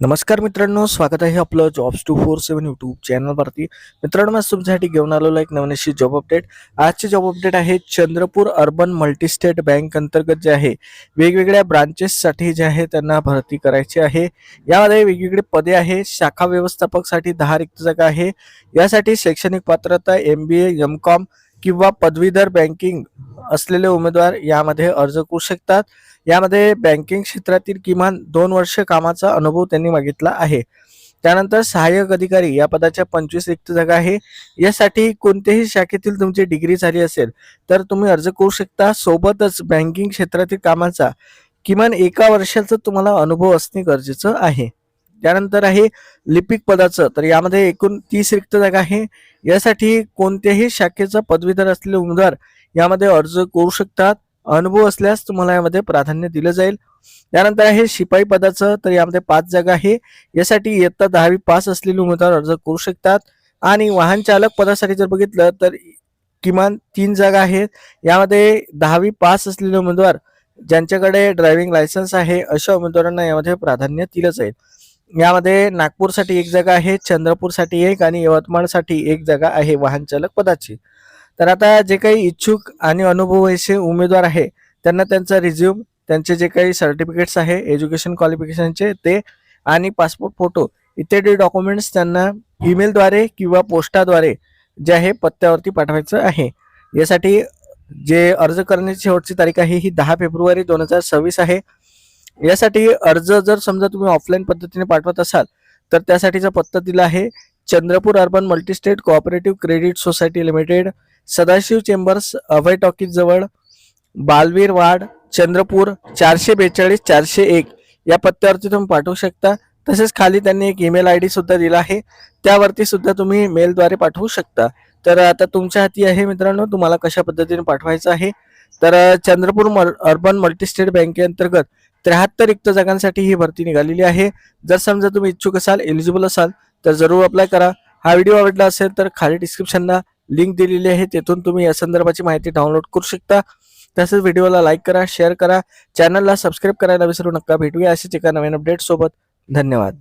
नमस्कार मित्रांनो स्वागत आहे आपलं jobs two four seven YouTube चॅनलवरती मित्रांनो मी तुमच्यासाठी घेऊन आलेलो एक नवीन अशी जॉब अपडेट आजची जॉब अपडेट आहे चंद्रपूर अर्बन मल्टीस्टेट बँक अंतर्गत जे आहे वेगवेगळ्या ब्रांचेससाठी जे आहे त्यांना भरती करायची आहे. यामध्ये वेगवेगळी पदे आहे शाखा व्यवस्थापकसाठी दहा रिक्त जागा आहे. यासाठी शैक्षणिक पात्रता एम बी एम कॉम किंवा पदवीधर बँकिंग असलेले उमेदवार यामध्ये अर्ज करू शकतात. यामध्ये बँकिंग क्षेत्रातील किमान दोन वर्ष कामाचा अनुभव त्यांनी मागितला आहे. त्यानंतर सहाय्यक अधिकारी या पदाच्या पंचवीस रिक्त जागा आहे. यासाठी कोणत्याही शाखेतील तुमची डिग्री झाली असेल तर तुम्ही अर्ज करू शकता. सोबतच बँकिंग क्षेत्रातील कामाचा किमान एका वर्षाचा तुम्हाला अनुभव असणे गरजेचं आहे. त्यानंतर आहे लिपिक पदाचं तर यामध्ये एकूण तीस रिक्त जागा आहे. यासाठी कोणत्याही शाखेचा पदवीधर असलेले उमेदवार यामध्ये अर्ज करू शकतात. अनुभव असल्यास तुम्हाला यामध्ये प्राधान्य दिलं जाईल. त्यानंतर आहे शिपाई पदाचं तर यामध्ये पाच जागा आहे. यासाठी इयत्ता दहावी पास असलेले उमेदवार अर्ज करू शकतात. आणि वाहन चालक पदासाठी जर बघितलं तर किमान तीन जागा आहेत. यामध्ये दहावी पास असलेले उमेदवार ज्यांच्याकडे ड्रायव्हिंग लायसन्स आहे अशा उमेदवारांना यामध्ये प्राधान्य दिलं जाईल. यामध्ये नागपूरसाठी एक जागा आहे चंद्रपूरसाठी एक आणि यवतमाळसाठी एक जागा आहे वाहन चालक पदाची. तर आता जे काही इच्छुक आणि अनुभवाचे उमेदवार आहे त्यांना त्यांचा रिझ्यूम त्यांचे जे काही सर्टिफिकेट्स आहे एज्युकेशन क्वालिफिकेशनचे ते आणि पासपोर्ट फोटो इत्यादी डॉक्युमेंट्स त्यांना ईमेलद्वारे किंवा पोस्टाद्वारे जे आहे पत्त्यावरती पाठवायचं आहे. यासाठी जे अर्ज करण्याची शेवटची तारीख आहे ही दहा फेब्रुवारी दोन हजार सव्वीस आहे. यासाठी अर्ज जर समजा तुम्ही ऑफलाईन पद्धतीने पाठवत असाल तर त्यासाठीचा पत्ता दिला आहे Chandrapur urban multistate cooperative credit society limited Sadashiv chambers Abhay talkies जवळ बालवीर वाड चंद्रपूर चारशे बेचाळीस चारशे एक. या पत्त्यावरती तुम्ही पाठवू शकता. तसेच खाली त्यांनी एक ईमेल आय डी सुद्धा दिला आहे. त्यावरती सुद्धा तुम्ही मेलद्वारे पाठवू शकता. तर आता तुमच्या हाती आहे मित्रांनो तुम्हाला कशा पद्धतीने पाठवायचं आहे? तर चंद्रपूर मल अर्बन मल्टीस्टेट बँकेअंतर्गत त्र्याहत्तर रिक्त जागांसाठी ही भरती निघालेली आहे. जर समजा तुम्ही इच्छुक असाल एलिजिबल असाल तर जरूर अप्लाय करा. हा व्हिडिओ आवडला असेल तर खाली डिस्क्रिप्शनला लिंक दिलेली आहे. तेथून तुम्ही या संदर्भाची माहिती डाउनलोड करू शकता. तसेच व्हिडिओला लाईक करा शेअर करा. चॅनलला सबस्क्राईब करायला विसरू नका. भेटूया असेच एका नवीन अपडेट सोबत. धन्यवाद.